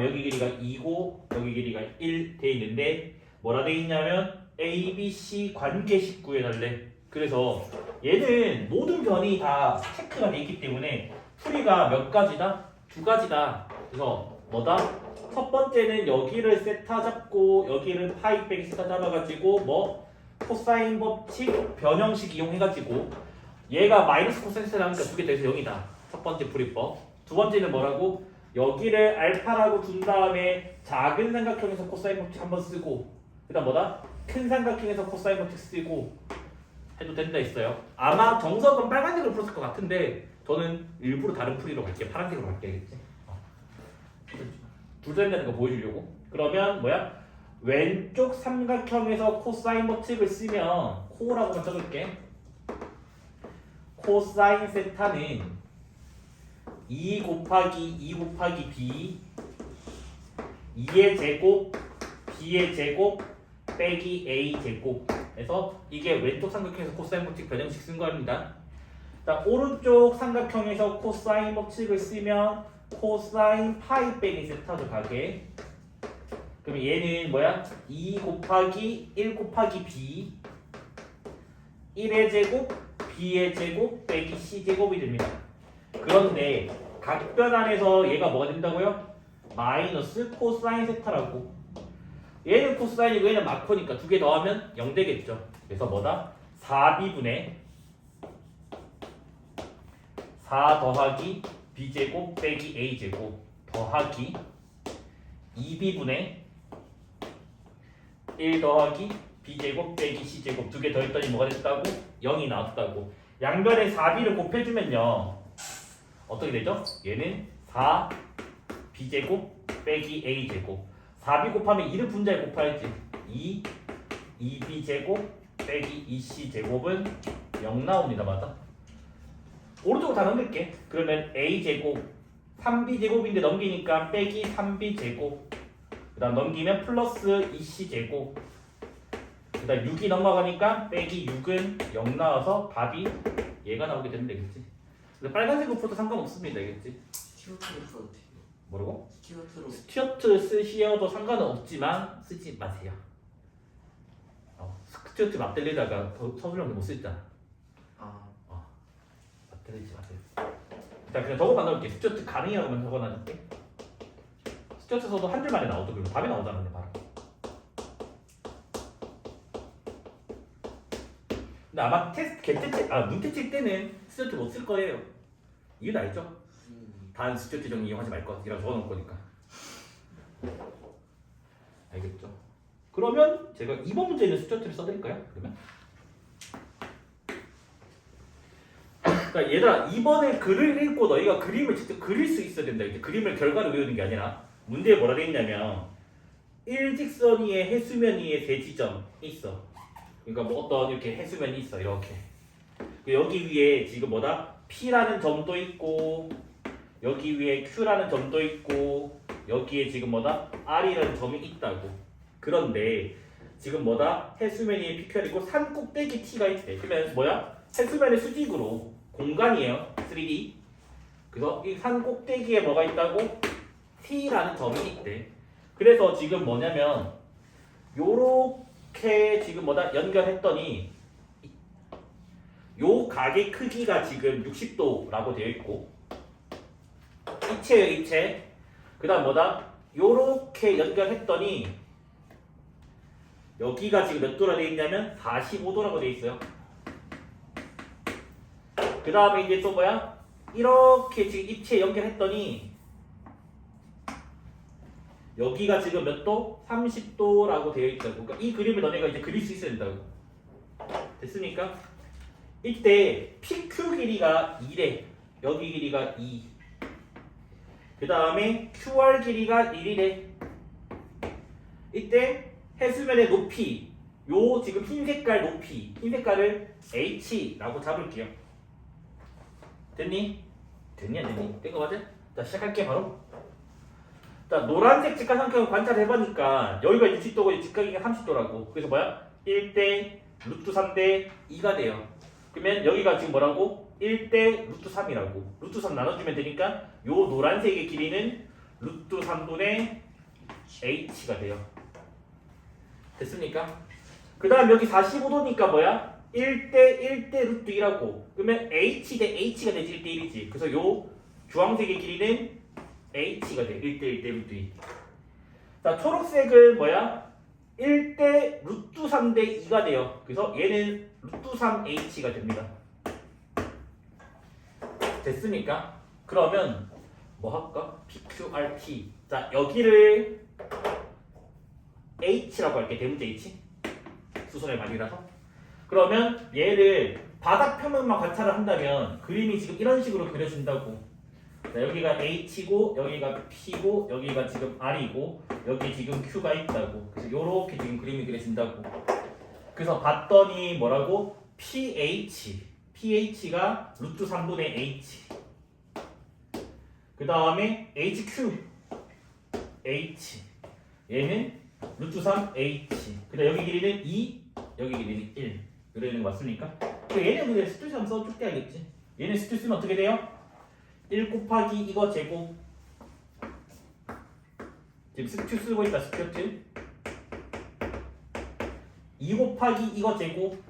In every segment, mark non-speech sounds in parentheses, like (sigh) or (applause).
다음에 여기 길이가 2고 여기 길이가 1 돼 있는데 뭐라 돼 있냐면 A, B, C 관계식 구해달래. 그래서 얘는 모든 변이 다 체크가 돼 있기 때문에 풀이가 몇 가지다? 두 가지다. 그래서 뭐다? 첫 번째는 여기를 세타 잡고 여기를 파이 빼기 세타 잡아가지고 뭐 코사인 법칙 변형식 이용해가지고 얘가 마이너스 코사인 세타 나니까 두개 돼서 0이다. 첫 번째 풀이법. 두 번째는 뭐라고? 여기를 알파라고 둔 다음에 작은 삼각형에서 코사인 법칙 한번 쓰고 그다음 뭐다? 큰 삼각형에서 코사인 법칙 쓰고 해도 된다 했어요. 아마 정석은 빨간색으로 풀었을 것 같은데 저는 일부러 다른 풀이로 갈게요. 파란색으로 갈게야겠지. 둘다 된다는 거 보여주려고. 그러면 뭐야? 왼쪽 삼각형에서 코사인 법칙을 쓰면 코라고만 적을게. 코사인 세타는 2 곱하기 2 곱하기 b 2의 제곱 b의 제곱 빼기 a 제곱에서 이게 왼쪽 삼각형에서 코사인 법칙 변형식 쓴 겁니다. 자, 오른쪽 삼각형에서 코사인 법칙을 쓰면 코사인 파이 빼기 세타도 가게. 그럼 얘는 뭐야? 2 곱하기 1 곱하기 b 1의 제곱 b의 제곱 빼기 c 제곱이 됩니다. 그런데 각변 안에서 얘가 뭐가 된다고요? 마이너스 코사인 세타라고. 얘는 코사인이고 얘는 마코니까 두 개 더하면 0 되겠죠. 그래서 뭐다? 4b분의 4 더하기 b제곱 빼기 a제곱 더하기 2b분의 1 더하기 b제곱 빼기 c제곱 두 개 더했더니 뭐가 됐다고? 0이 나왔다고. 양변에 4b를 곱해주면요. 어떻게 되죠? 얘는 4 b제곱 빼기 a제곱. 4b 곱하면 2를 분자에 곱해야지. 2 2b제곱 빼기 2c제곱은 0 나옵니다. 맞아? 오른쪽으로 다 넘길게. 그러면 a제곱 3b제곱인데 넘기니까 빼기 3b제곱. 그 다음 넘기면 플러스 2c제곱. 그 다음 6이 넘어가니까 빼기 6은 0 나와서 답이 얘가 나오게 되면 되겠지 근데 빨간색으로 풀어도 상관없습니다 알겠지? 스튜어트로 돼요. 뭐라고? 스튜어트로 스튜어트 쓰시어도 상관은 없지만 쓰지 마세요. 어, 스튜어트 맞들리다가 더- 서술형도 못 쓰잖아. 아 맞들리지 마세요. 자 그냥 저거만 넣을게. 스튜어트 가능이라고만 적어놔줄게. 스튜어트에서도 한 줄 만에 나오도 그럼 답이 나오잖아 근데 바 근데 아마 테스트 개체책 아 문제책 때는 스튜어트 못 쓸 거예요. 이유는 알죠? 음, 단 스튜어트 정리 이용하지 말 것이라고 적어놓을 거니까. 알겠죠? 그러면 제가 이번 문제는 스튜어트를 써드릴까요? 그러면? 그러니까 얘들아 이번에 글을 읽고 너희가 그림을 직접 그릴 수 있어야 된다. 이제 그림을 결과를 외우는 게 아니라 문제에 뭐라 돼 있냐면 일직선 위에 해수면 위에 세 지점이 있어. 그러니까 뭐 어떤 이렇게 해수면이 있어 이렇게. 그 여기 위에 지금 뭐다? P라는 점도 있고 여기 위에 Q라는 점도 있고 여기에 지금 뭐다? R이라는 점이 있다고. 그런데 지금 뭐다? 해수면 위에 PQ가 있고 산 꼭대기 T가 있대. 그러면 뭐야? 해수면의 수직으로 공간이에요. 3D. 그래서 이 산 꼭대기에 뭐가 있다고? T라는 점이 있대. 그래서 지금 뭐냐면 요렇게 지금 뭐다? 연결했더니 요 각의 크기가 지금 60도라고 되어 있고 이체예요 이체. 그 다음 뭐다? 요렇게 연결했더니 여기가 지금 몇 도라 되어 있냐면 45도라고 되어 있어요. 그 다음에 이제 또 뭐야? 이렇게 지금 입체 연결했더니 여기가 지금 몇 도? 30도라고 되어 있다고 그러니까 이 그림을 너네가 이제 그릴 수 있어야 된다고 됐습니까? 이때 PQ 길이가 2래. 여기 길이가 2. 그 다음에 QR 길이가 1이래. 이때 해수면의 높이, 요 지금 흰 색깔 높이, 흰 색깔을 H라고 잡을게요. 됐니? 안 됐니? 된 거 맞아? 자 시작할게 바로. 자 노란색 직각삼각형 관찰해보니까 여기가 60도고 직각이가 30도라고. 그래서 뭐야? 1대 루트 3대 2가 돼요. 그러면 여기가 지금 뭐라고? 1대 루트 3이라고 루트 3 나눠주면 되니까 요 노란색의 길이는 루트 3분의 h가 돼요. 됐습니까? 그 다음 여기 45도니까 뭐야? 1대 1대 루트 1하고 그러면 h 대 h가 되지 1대 1이지. 그래서 요 주황색의 길이는 h가 돼. 1대 1대 루트 2. 자, 초록색은 뭐야? 1대 루트 3대 2가 돼요. 그래서 얘는 루트 3h가 됩니다. 됐습니까? 그러면 뭐 할까? PQRT. 자, 여기를 H라고 할게. 대문자 H. 수선의 말이라서. 그러면 얘를 바닥 표면만 관찰을 한다면 그림이 지금 이런 식으로 그려진다고. 자, 여기가 H고 여기가 P고 여기가 지금 R이고 여기 지금 Q가 있다고. 그래서 이렇게 지금 그림이 그려진다고. 그래서 봤더니 뭐라고? PH. PH가 루트 3분의 H. 그 다음에 HQ. H. 얘는 루트 3 H. 그 다음 여기 길이는 2, 여기 길이는 1. 이러는 거 맞습니까? 그 얘는 그냥 스투스 한번 써줄 때 알겠지? 얘는 스투스는 어떻게 돼요? 1 곱하기 이거 제곱. 지금 스투 쓰고 있다, 스튜트. 2 곱하기 이거 제곱.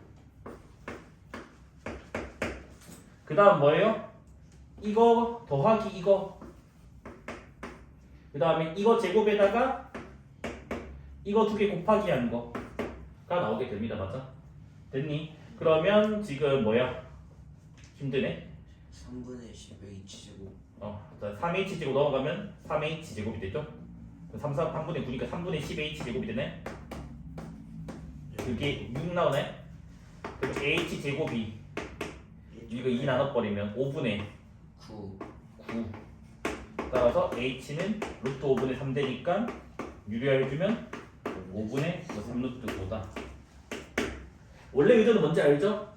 그 다음 뭐예요? 이거 더하기 이거. 그 다음에 이거 제곱에다가 이거 두 개 곱하기 한 거가 나오게 됩니다. 맞아? 됐니? 그러면 지금 뭐야? 힘드네? 3분의 10의 H제곱 어, 자, 3h 제곱 넘어가면 3h 제곱이 되죠? 3, 3, 3분의 9니까 3분의 10h 제곱이 되네? 그게 6 나오네? 그럼 h 제곱이 이거 2 나눠버리면 5분의 9 9 따라서 h는 루트 5분의 3 되니까 유리화해주면 5분의 3루트 5다 원래 의도는 뭔지 알죠?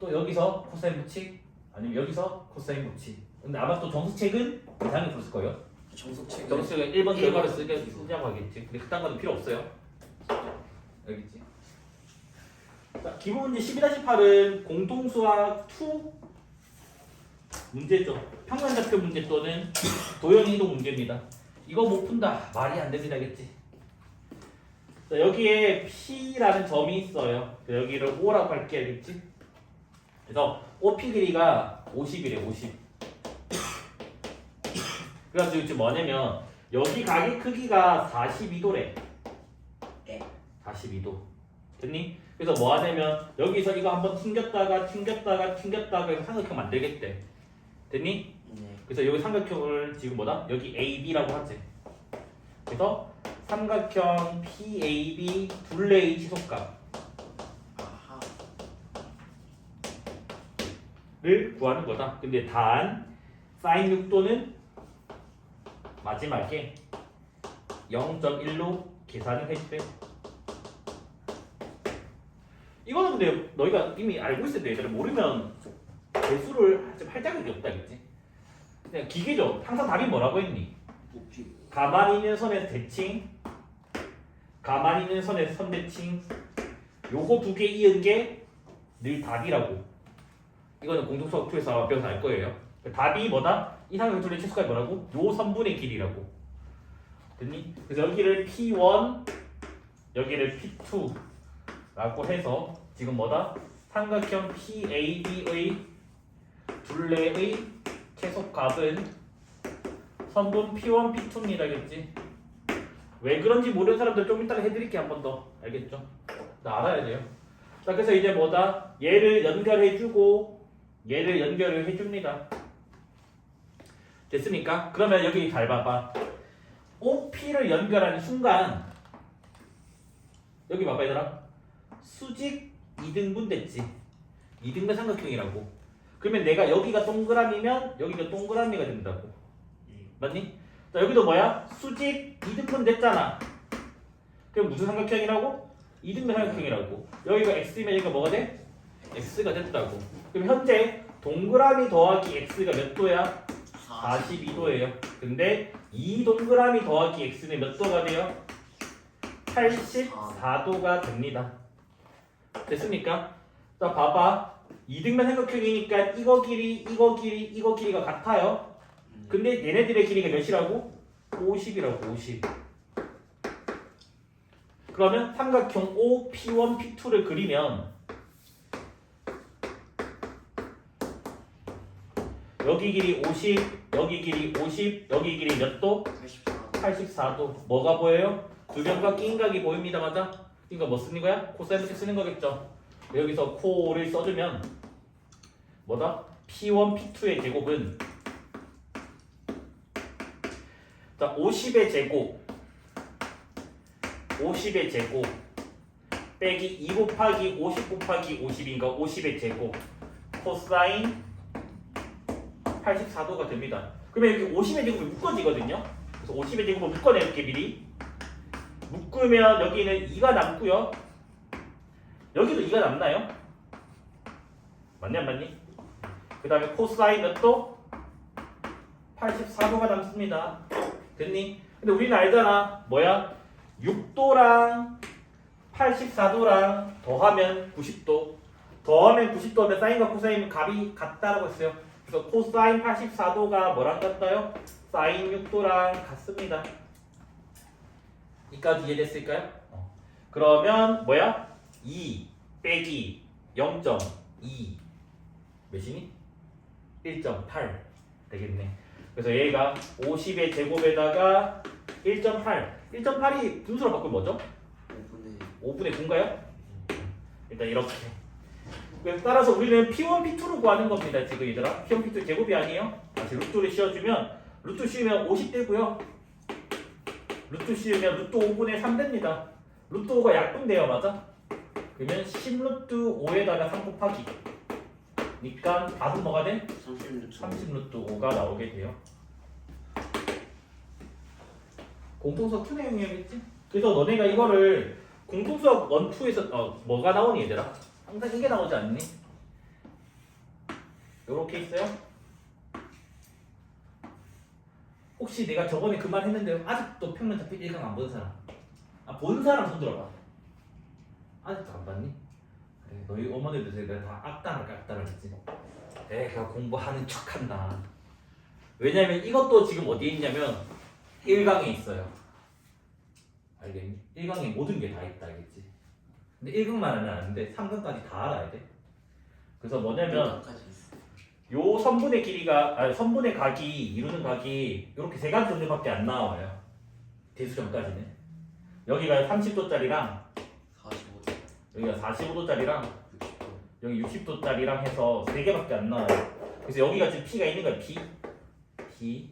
또 여기서 코사인 붙이 아니면 여기서 코사인 붙이 근데 아마 또 정수책은 이상하게 풀었을 거예요. 정석책은 정수책은 1번 결과를 쓰게 쓰냐고 하겠지. 근데 그딴 거는 필요 없어요. 알겠지? 자 기본 문제 12-8은 공동수학 2 문제죠. 평면좌표 문제 또는 도형이동 문제입니다. 이거 못 푼다. 말이 안 됩니다. 알겠지? 자, 여기에 P라는 점이 있어요. 자, 여기를 O라고 할게 알겠지? 그래서 OP 길이가 50이래 50 그래가지고 지금 뭐냐면 여기 가게 크기가 42도래 네. 42도 됐니? 그래서 뭐 하냐면 여기서 이거 한번 튕겼다가 튕겼다가 튕겼다가 해서 삼각형 만들겠대 됐니? 네 그래서 여기 삼각형을 지금 뭐다? 여기 AB라고 하지. 그래서 삼각형 PAB 둘레의 지속값을 아하 구하는 거다. 근데 단 사인 6도는 마지막에 0.1로 계산을 해주래. 이거는 근데 너희가 이미 알고 있을 때 얘들은 모르면 대수를 좀 할 자격이 없다, 그지? 그냥 기계죠. 항상 답이 뭐라고 했니? 높이 가만히 있는 선에서 대칭 가만히 있는 선에서 선대칭 요거 두 개 이은 게 늘 답이라고 이거는 공동수학 2에서 배워서 알 거예요 답이 뭐다? 이상형 둘의 최소가 뭐라고? 요 선분의 길이라고 됐니? 그래서 여기를 P1 여기를 P2 라고 해서 지금 뭐다? 삼각형 PAB의 둘레의 최소값은 선분 P1, P2입니다. 알겠지? 왜 그런지 모르는 사람들 좀 이따가 해드릴게 한 번 더. 알겠죠? 나 알아야 돼요. 자, 그래서 이제 뭐다? 얘를 연결해주고 얘를 연결을 해줍니다. 됐습니까? 그러면 여기 잘 봐봐. OP를 연결하는 순간 여기 봐봐 얘들아. 수직 2등분 됐지. 2등분 삼각형이라고. 그러면 내가 여기가 동그라미면 여기가 동그라미가 된다고. 맞니? 자 여기도 뭐야? 수직 2등분 됐잖아. 그럼 무슨 삼각형이라고? 2등분 삼각형이라고. 여기가 x면 여기가 뭐가 돼? X가 됐다고. 그럼 현재 동그라미 더하기 x가 몇 도야? 42도예요. 근데 이 동그라미 더하기 x는 몇 도가 돼요? 84도가 됩니다. 됐습니까? 자 봐봐. 2등분 삼각형이니까 이거 길이, 이거 길이, 이거 길이가 같아요. 근데 얘네들의 길이가 몇이라고? 50이라고 50 그러면 삼각형 O, P1, P2를 그리면 여기 길이 50, 여기 길이 50, 여기 길이 몇 도? 84 84도. 뭐가 보여요? 두 변과 끼인각이 보입니다, 맞아? 그러니까 뭐 쓰는 거야? 코사인을 쓰는 거겠죠. 여기서 코를 써주면 뭐다? P1, P2의 제곱은 자 50의 제곱 50의 제곱 빼기 2 곱하기 50 곱하기 50인가 50의 제곱 코사인 84도가 됩니다. 그러면 여기 50의 제곱이 묶어지거든요. 그래서 50의 제곱을 묶어낼게 미리. 묶으면 여기는 2가 남고요. 여기도 2가 남나요? 맞냐 안 맞니? 그 다음에 코사인 몇 도? 84도가 남습니다. 됐니? 근데 우리는 알잖아. 뭐야? 6도랑 84도랑 더하면 90도. 더하면 90도면 사인과 코사인 값이 같다라고 했어요. 그래서 코사인 84도가 뭐랑 같나요? 사인 6도랑 같습니다. 이까지 이해됐을까요? 어. 그러면 뭐야? 2 빼기 0.2 몇이니? 1.8 되겠네. 그래서 얘가 50의 제곱에다가 1.8 1.8이 분수로 바꾸면 뭐죠? 5분의 5분의 9인가요? 일단 이렇게. 그래서 따라서 우리는 P1, P2로 구하는 겁니다. 지금 얘들아. P1, P2 제곱이 아니에요. 다시 루트를 씌워주면 루트 씌우면 50 되고요. 루트 씌우면 루트 5분의 3 됩니다. 루트 5가 약분돼요. 맞아? 그러면 10루트 5에다가 3 곱하기. 니까 답은 뭐가 돼? 36 30 루트 5가 나오게 돼요. 공통수학 2 내용이겠지? 그래서 너네가 이거를 공통수학 1, 2에서 어, 뭐가 나오니 얘들아? 항상 이게 나오지 않니? 요렇게 있어요? 혹시 내가 저번에 그 말 했는데 아직도 평면 잡히 1강 안 본 사람? 아 본 사람 손 들어봐 아직도 안 봤니? 그래 너희 어머니들 내가 다 악담을 깎다를 했지 애가 공부하는 척한다. 왜냐면 이것도 지금 어디에 있냐면 1강에 있어요. 알겠니? 1강에 모든 게 다 있다 알겠지? 근데 1강만 하면 안 돼. 3강까지 다 알아야 돼. 그래서 뭐냐면 요 선분의 길이가 아니 선분의 각이 이루는 각이 이렇게 세 가지 정도밖에 안 나와요. 대수점까지는. 여기가 30도짜리랑 45도 여기가 45도짜리랑 60도 여기 60도짜리랑 해서 3개밖에 안 나와요. 그래서 여기가 지금 P가 있는 거야, P. P.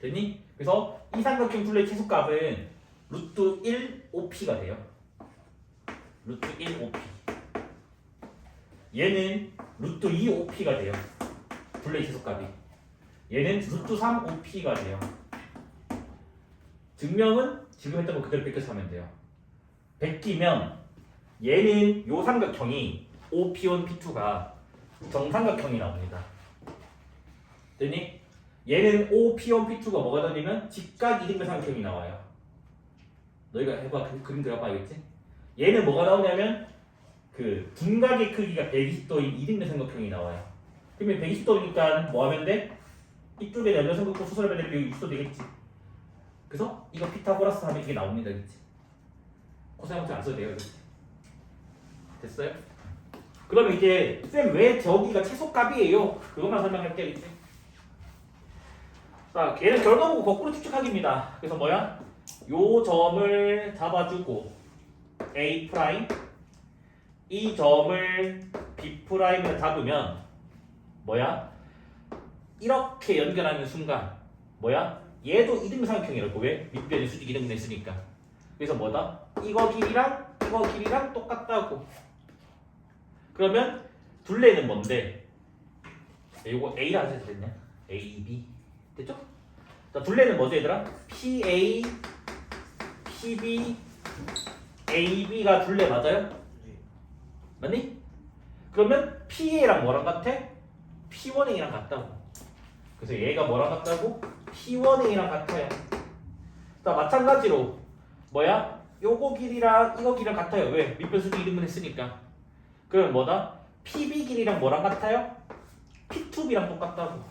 됐니? 그래서 이 삼각형 둘레 최소값은 루트 1 OP가 돼요. 루트 1 OP. 얘는 루트 2 OP가 돼요. 둘레 최소값이. 얘는 루트 3 OP가 돼요. 증명은 지금 했던 거 그대로 뺏겨서 하면 돼요. 베끼면 얘는 요 삼각형이 OP1, P2가 정삼각형이 나옵니다. 됐니? 얘는 OP1, P2가 뭐가 되냐면 직각 이등변 삼각형이 나와요. 너희가 해봐 그, 그림 그려봐 알겠지? 얘는 뭐가 나오냐면 그 분각의 크기가 120도인 이등변 삼각형이 나와요. 그러면 120도니까 뭐 하면 돼? 이쪽에 연변 삼각형 수설하면 여기 60도 되겠지. 그래서 이거 피타고라스 하면 이게 나옵니다, 그렇지? 코사인 함수 안 써도 돼요, 그렇지? 됐어요? 그러면 이제 쌤 왜 저기가 최소값이에요? 그것만 설명할게요 이제. 자, 얘는 결과보고 거꾸로 추측하기입니다. 그래서 뭐야? 요 점을 잡아주고 A 프라임 이 점을 B 프라임을 잡으면 뭐야? 이렇게 연결하는 순간 뭐야? 얘도 이등변 삼각형이라고 왜? 밑변이 수직 이등변 있으니까. 그래서 뭐다? 이거 길이랑 이거 길이랑 똑같다고. 그러면 둘레는 뭔데? 이거 A라 해도 됐냐? A, B 됐죠? 자 둘레는 뭐죠 얘들아? PA, PB, AB가 둘레 맞아요? 네 맞니? 그러면 PA랑 뭐랑 같아? P1A랑 같다고. 그래서 얘가 뭐랑 같다고? P1A랑 같아요. 자 마찬가지로 뭐야? 요거 길이랑 이거 길이랑 같아요. 왜? 밑변수도 이름을 했으니까. 그럼 뭐다? PB 길이랑 뭐랑 같아요? P2B랑 똑같다고.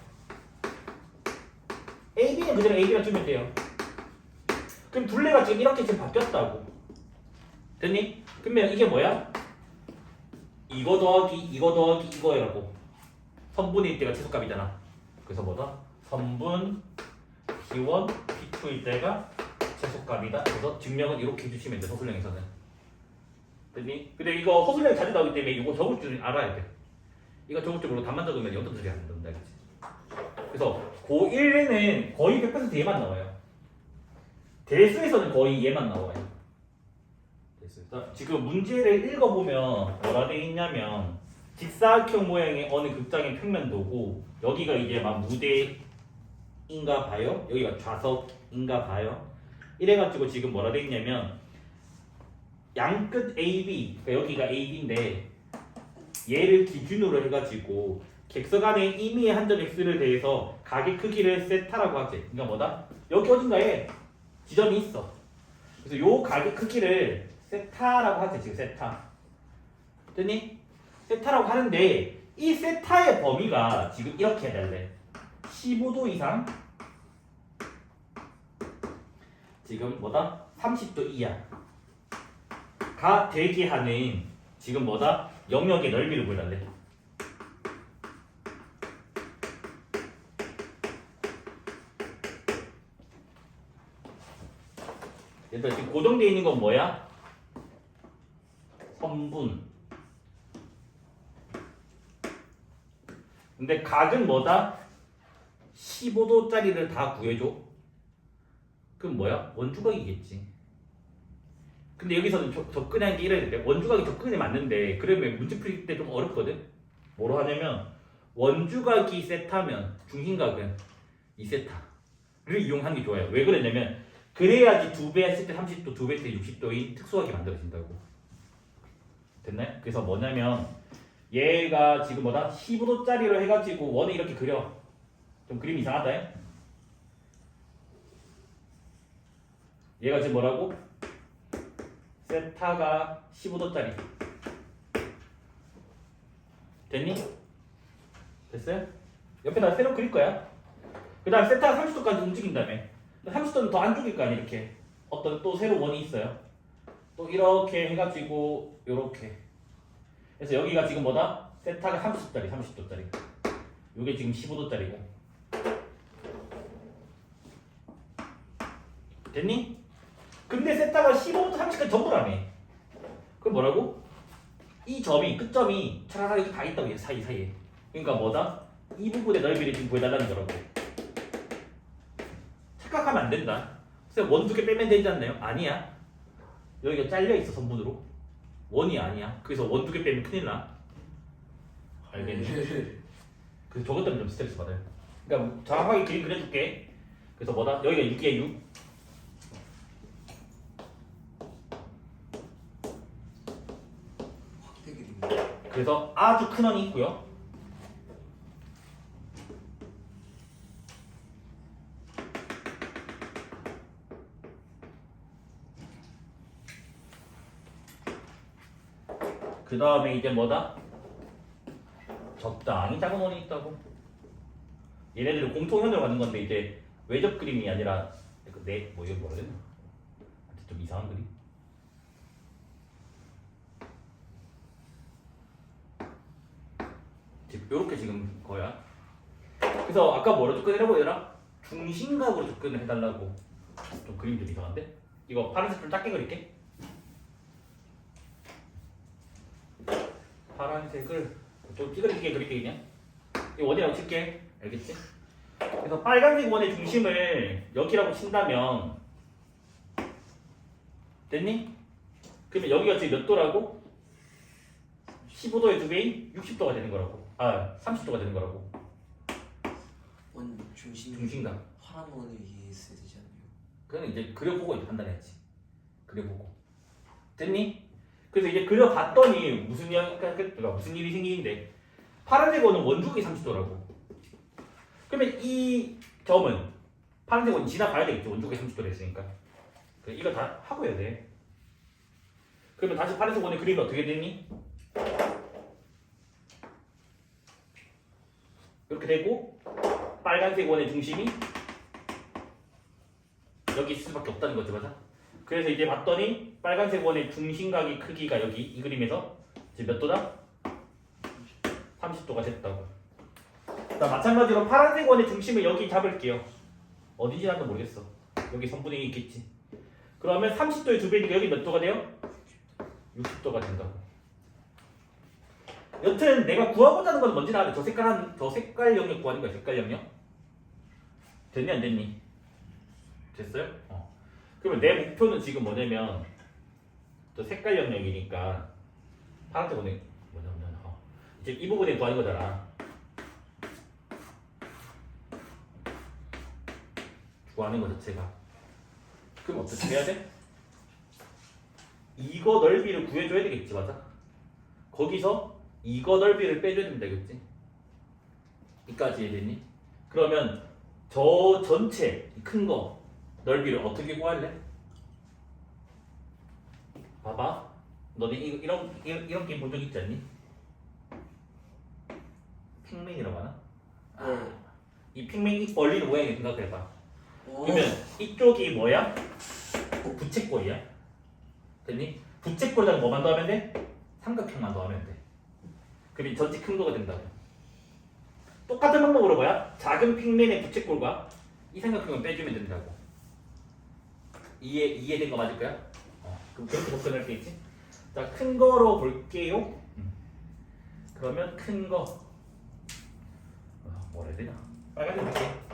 AB는 그대로 AB랑 주면 돼요. 그럼 둘레가 지금 이렇게 지금 바뀌었다고. 됐니? 그러면 이게 뭐야? 이거 더하기 이거 더하기 이거라고. 선분일 때가 최소값이잖아. 그래서 뭐다? 선분 P1, P2일 때가 최소값이다. 그래서 증명은 이렇게 해주시면 돼 서술형에서는. 됐니? 근데 이거 서술형이 자주 나오기 때문에 이거 적을 줄 알아야 돼. 이거 적을 줄 모르고 답만 적으면 영점 소리 안 된다. 그치? 그래서 고1에는 거의 100% 얘만 나와요. 대수에서는 거의 얘만 나와요. 대수에서 지금 문제를 읽어보면 뭐라 돼 있냐면 직사각형 모양의 어느 극장의 평면도고 여기가 이제 막 무대인가 봐요. 여기가 좌석인가 봐요. 이래가지고 지금 뭐라 돼 있냐면 양끝 AB 그러니까 여기가 AB인데 얘를 기준으로 해가지고 객석 안에 임의의 한점 x를 대해서 가게 크기를 세타라고 하지. 그러니까 뭐다? 여기 어딘가에 지점이 있어. 그래서 요 가게 크기를 세타라고 하지 지금 세타. 됐니? 세타라고 하는데 이 세타의 범위가 지금 이렇게 해달래. 15도 이상 지금 뭐다? 30도 이하 가 되게 하는 지금 뭐다? 영역의 넓이를 보여달래. 얘들아 지금 고정되어 있는 건 뭐야? 선분. 근데 각은 뭐다? 15도짜리를 다 구해줘. 그럼 뭐야? 원주각이겠지. 근데 여기서는 저- 접근하는 게 이래야 돼. 원주각이 접근이 맞는데 그러면 문제 풀 때 좀 어렵거든. 뭐로 하냐면 원주각이 세타면 중심각은 2세타를 이용하는 게 좋아요. 왜 그러냐면 그래야지 두 배 했을 때 30도, 두 배 했을 때 60도의 특수각이 만들어진다고. 됐나요? 그래서 뭐냐면 얘가 지금 뭐다? 15도짜리로 해가지고 원을 이렇게 그려. 좀 그림 이상하다. 해? 얘가 지금 뭐라고? 세타가 15도짜리. 됐니? 됐어요? 옆에다 세로 그릴 거야. 그 다음 세타가 30도까지 움직인다며. 30도는 더 안 죽일 거 아니야, 이렇게. 어떤 또 새로 원이 있어요. 또 이렇게 해가지고, 요렇게. 그래서 여기가 지금 뭐다? 세타가 30도짜리, 30도짜리. 요게 지금 15도짜리고. 됐니? 근데 세타가 15부터 30까지 전부라며. 그럼 뭐라고? 이 점이 끝점이 차라리 이렇게 다 있다고 해 사이 사이에. 그러니까 뭐다? 이 부분의 넓이를 지금 구해달라는 거라고. 착각하면 안 된다. 그래서 원 두 개 빼면 되지 않나요? 아니야. 여기가 잘려 있어 선분으로. 원이 아니야. 그래서 원 두 개 빼면 큰일 나. 알겠니? 그래서 저것 때문에 좀 스트레스 받아요. 그러니까 정확하게 그림 그려줄게. 그래서 뭐다? 여기가 6이야 6. 확대 그림이네. 그래서 아주 큰 원이 있고요. 그 다음에 이제 뭐다? 적당히 작은 원이 있다고. 얘네들은 공통 현으로 가는 건데 이제 외적 그림이 아니라 내뭐 이거 뭐라 해야 되나? 하여튼 좀 이상한 그림. 이렇게 지금 거야. 그래서 아까 뭐로 접근해라고 얘들아? 중심각으로 접근을 해달라고. 좀 그림 좀 이상한데? 이거 파란색 좀 작게 그릴게. 파란색을 좀 찌그럽게 그릴게 그냥. 이 원이라고 칠게. 알겠지? 그래서 빨간색 원의 중심을 여기라고 친다면 됐니? 그러면 여기가 지금 몇 도라고? 15도의 두 배인 60도가 되는 거라고. 아, 30도가 되는 거라고. 원 중심 중심각. 파란 원을 이해했어야 되지 않나요? 그거는 이제 그려보고 판단해야지. 그려보고. 됐니? 그래서 이제 그려봤더니 무슨 양, 그러니까 무슨 일이 생기는데 파란색 원은 원주각이 30도라고. 그러면 이 점은 파란색 원 지나가야 되겠죠. 원주각이 30도로 했으니까. 이거 다 하고 해야 돼. 그러면 다시 파란색 원의 그림이 어떻게 되니? 이렇게 되고 빨간색 원의 중심이 여기 있을 수밖에 없다는 거죠, 맞아? 그래서 이제 봤더니 빨간색 원의 중심각의 크기가 여기 이 그림에서 지금 몇 도다? 30도가 됐다고. 자, 마찬가지로 파란색 원의 중심을 여기 잡을게요. 어디지 나도 모르겠어. 여기 선분이 있겠지. 그러면 30도의 두 배니까 여기 몇 도가 돼요? 60도가 된다고. 여튼 내가 구하고자 하는 건 뭔지 알아. 저 색깔 한, 저 색깔 영역 구하는 거야. 색깔 영역. 됐니 안 됐니? 됐어요? 어. 그러면 내 목표는 지금 뭐냐면 저 색깔 영역이니까 파란색 원에 뭐냐 뭐냐 어. 이제 이 부분에 구하는 거잖아. 구하는 거 자체가. 그럼 어떻게 해야 돼? 이거 넓이를 구해줘야 되겠지 맞아? 거기서 이거 넓이를 빼줘야 된다 그랬지? 이까지 이해됐니? 그러면 저 전체 큰 거 넓이를 어떻게 구할래? 봐봐 너네 이, 이런 이런, 게임 본 적 있지 않니? 핑맨이라고 하나? 네. 이 핑맨 이 벌리는 모양을 생각해봐 오. 그러면 이쪽이 뭐야? 부채꼴이야. 됐니? 부채꼴에다가 뭐만 더하면 돼? 삼각형만 더하면 돼. 그럼 이 전체 큰 거가 된다고. 똑같은 방법으로 뭐야? 작은 핑맨의 부채꼴과 이 삼각형을 빼주면 된다고. 이해 이해된 거 맞을 거야? 어, 그럼 그렇게 접근할 수 있지? 자, 큰 거로 볼게요. 음. 그러면 큰 거. 아, 뭐라 해야 되냐? 빨간색 볼게.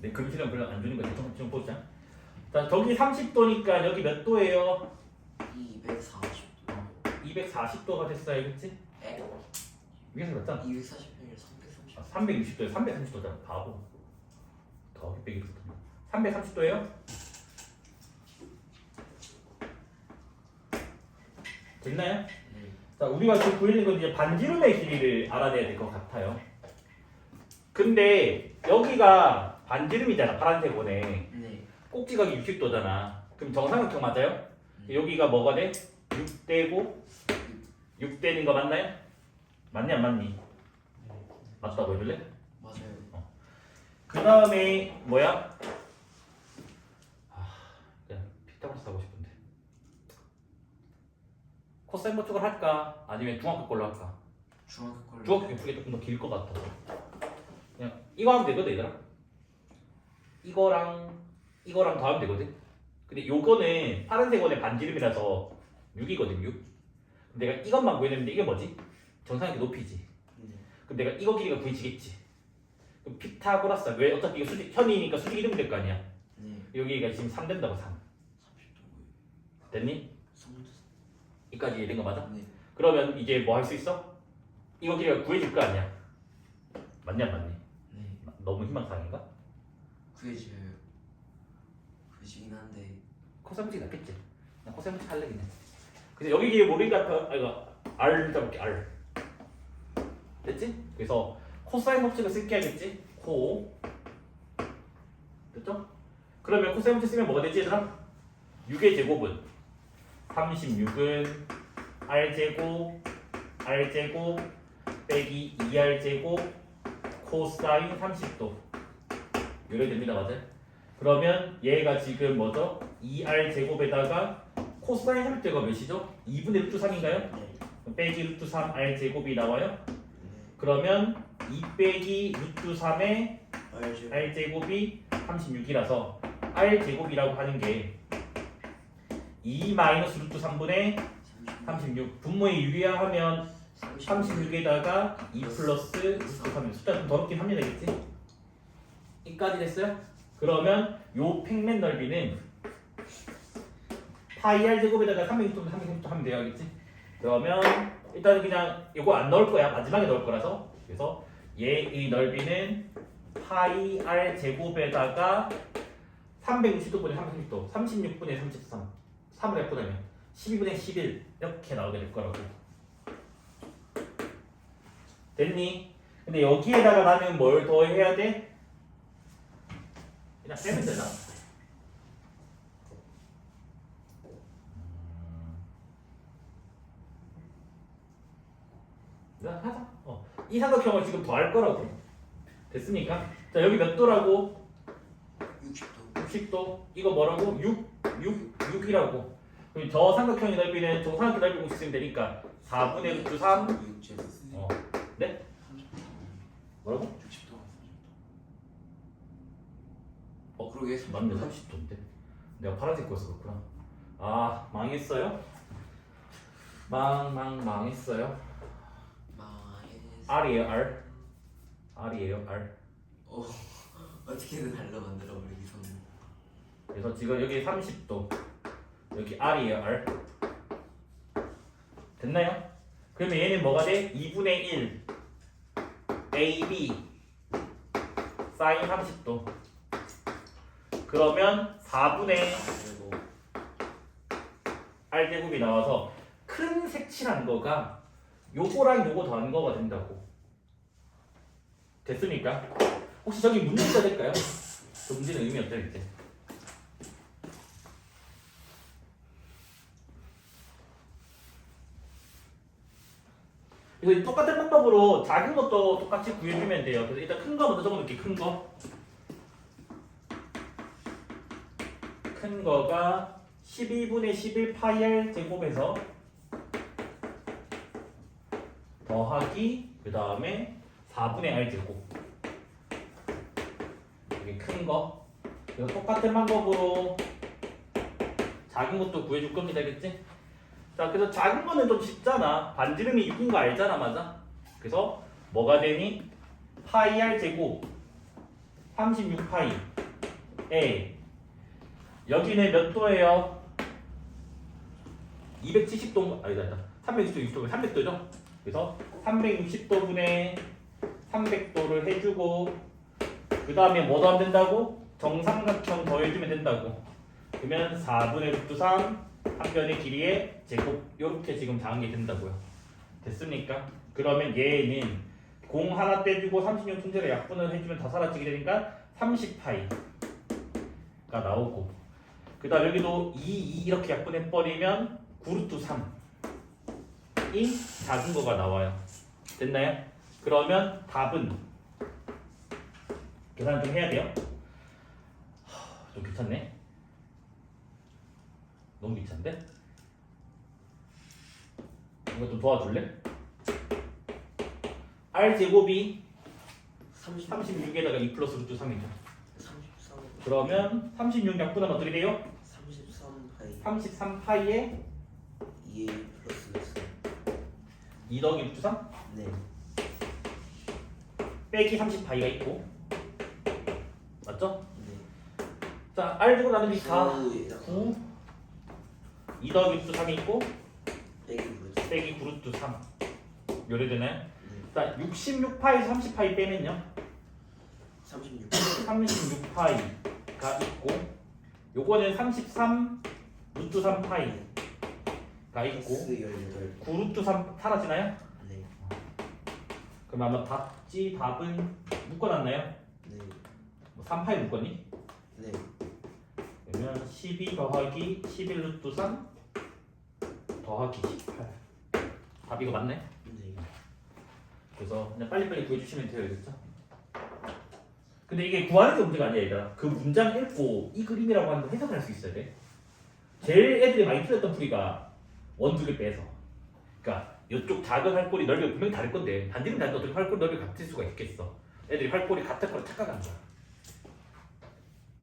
네, 금시령 별로 안 주는 거 대충 좀 보자. 자, 저기 30도니까 여기 몇 도예요? 240도. 240도가 됐어요, 그렇지? 에? 위에서 몇잖아 240평일 330. 아, 360도에 330도잖아, 바보. 더하기 빼기 붙 330도예요? 됐나요? 네. 자, 우리가 지금 보이는 건 이제 반지름의 길이를 알아내야 될 것 같아요. 근데 여기가 반지름이잖아, 파란색 원에. 네. 꼭지각이 60도잖아. 그럼 정삼각형 맞아요? 여기가 뭐가 돼? 6대고 6대는 거 맞나요? 맞니 안 맞니? 맞다고 해줄래? 맞아요. 그 다음에 뭐야? 아, 그냥 피타고라스 하고 싶은데 코사인 법칙을 할까? 아니면 중학교 걸로 할까? 중학교 걸로. 중학교 풀기 조금 더 길 것 같아서 그냥 이거 하면 되거든 얘들아 이거랑 이거랑 더 하면 되거든 근데 요거는 파란색 원의 반지름이라서 6이거든 6 내가 이것만 구해내는데 이게 뭐지? 정상의 높이지 네. 그럼 내가 이거 길이가 구해지겠지 그럼 피타고라스 왜 어차피 이거 수직 현이니까 수직 이름이 될거 아니야 네. 여기가 지금 3 된다고 3 30도. 됐니? 3도. 이까지 이해된 거 맞아? 네. 그러면 이제 뭐 할 수 있어? 이거 길이가 구해질 거 아니야 맞냐 안 맞니? 네. 너무 희망사항인가? 구해줘요. 구해지긴 한데. 코사무치 낫겠지. 나 코사무치 할래 그냥. 근데 여기 길이 모르니까 그- 아 이거 R 잡을게 R. 됐지? 그래서 코사인 법칙을 쓸게 하겠지? 코. 됐죠? 그러면 코사인 법칙 쓰면 뭐가 되지 얘들아? 6의 제곱은 36은 R 제곱 R 제곱 빼기 2R 제곱 코사인 30도 이래 됩니다 맞아요? 그러면 얘가 지금 뭐죠? 2R 제곱에다가 코사인 30도가 몇이죠? 2분의 루트 3인가요? 네. 빼기 루트 3 R 제곱이 나와요. 네. 그러면 2 빼기 루트 3의 알죠. R 제곱이 36이라서 R 제곱이라고 하는 게2 마이너스 루트 3분의 36 분모의 6이야 하면 36에다가 2 플러스 루트 3 숫자 좀 더럽긴 합니다 그치? 이까지 됐어요? 그러면 요 평면 넓이는 파이 R 제곱에다가 360도 360도 하면 돼요 알겠지? 그러면 일단 그냥 이거 안 넣을 거야 마지막에 넣을 거라서 그래서 얘의 넓이는 파이 R 제곱에다가 360도분의 360도 36분의 33 3을 해보내면 12분의 11 이렇게 나오게 될 거라고 됐니? 근데 여기에다가 나는 뭘 더 해야 돼? 그냥 빼면? 음, 하자. 어. 이 삼각형을 지금 더할 거라고. 됐습니까? 자, 여기 몇 도라고? 60도 60도. 이거 뭐라고? 6, 6, 6이라고. 그럼 저 삼각형의 넓이는 저 삼각형 넓이 쓰면 되니까 4분의 루트 3. 6제곱 어. 네? 뭐라고? 60도 어, 그러게 맞네 30도인데. 내가 파란색 거여서 그렇구나. 아, 망했어요? 망, 망, 망했어요. R이에요, R. R이에요, R. 어 (laughs) 어떻게든 달러 만들어 버리기 선 그래서 지금 여기 30도 여기 R이에요 R 됐나요? 그러면 얘는 뭐가 돼? 2분의 1 AB 사인 30도 그러면 4분의 그리고 R 제곱이 나와서 큰 색칠한 거가 요거랑 요거 더한 거가 된다고 됐습니까? 혹시 저기 문제 있어야 될까요? 저 문제는 의미 없다 이제 그래서 이 똑같은 방법으로 작은 것도 똑같이 구해주면 돼요. 그래서 일단 큰 거 먼저 적어놓을게 큰 거. 큰 거가 12분의 11 파이 제곱에서 더하기 그 다음에 4분의 r 제곱 이게 큰 거. 그래서 똑같은 방법으로 작은 것도 구해줄 겁니다, 알겠지? 자, 그래서 작은 거는 좀 쉽잖아. 반지름이 6인 거 알잖아, 맞아? 그래서 뭐가 되니? 파이 r 제곱 36 파이 a 여기는 몇 도예요? 270도 아니다, 아니다. 360도, 60도, 300도죠? 그래서 360도 분의 300도를 해주고 그 다음에 뭐 더하면 된다고? 정삼각형 더해주면 된다고. 그러면 4분의 루트 3 한변의 길이의 제곱 이렇게 지금 작은 게 된다고요. 됐습니까? 그러면 얘는 공 하나 떼주고 36 통째로 약분을 해주면 다 사라지게 되니까 30파이가 나오고 그 다음 여기도 2, 2 이렇게 약분해 버리면 9루트 3 이 작은 거가 나와요. 됐나요? 그러면 답은 계산 좀 해야 돼요. 하, 좀 귀찮네. 너무 귀찮은데? 이거 좀 도와줄래? R 제곱이 30 36에다가 2 플러스 루트 3이죠. 33 그러면 36 약분하면 어떻게 돼요? 33 파이 33파이에 2a 플러스 2 더하기 루트 3 네. 빼기 30파이가 있고. 맞죠? 네. 자 R 제곱 나누기 4 9에다가 9 2 더하기 루트 3이 있고. 빼기 그렇지 빼기 9 루트 3 요래되나요? 네. 자 66파에서 30파이 빼면요. 36 36파이가 있고 요거는 33 루트 3파이 가 있고 플러스 18 9 루트 3 사라지나요? 네 그럼 아마 답지 답은 묶어놨나요? 네 뭐 3파이 묶었니? 네 그러면 12 더하기 11 루트 3 더하기 18 답 이거 맞네? 네. 그래서 그냥 빨리빨리 구해주시면 돼요 알겠죠? 근데 이게 구하는 게 문제가 아니야 얘들아 그 문장 읽고 이 그림이라고 하는 거 해석을 할수 있어야 돼 제일 애들이 많이 틀렸던 풀이가 원두개 빼서. 그러니까 이쪽 작은 활골이 넓이가 분명히 다를 건데 반지름 다른데 어떻게 활골 넓이 같을 수가 있겠어. 애들이 활골이 같을 거라 착각한 거야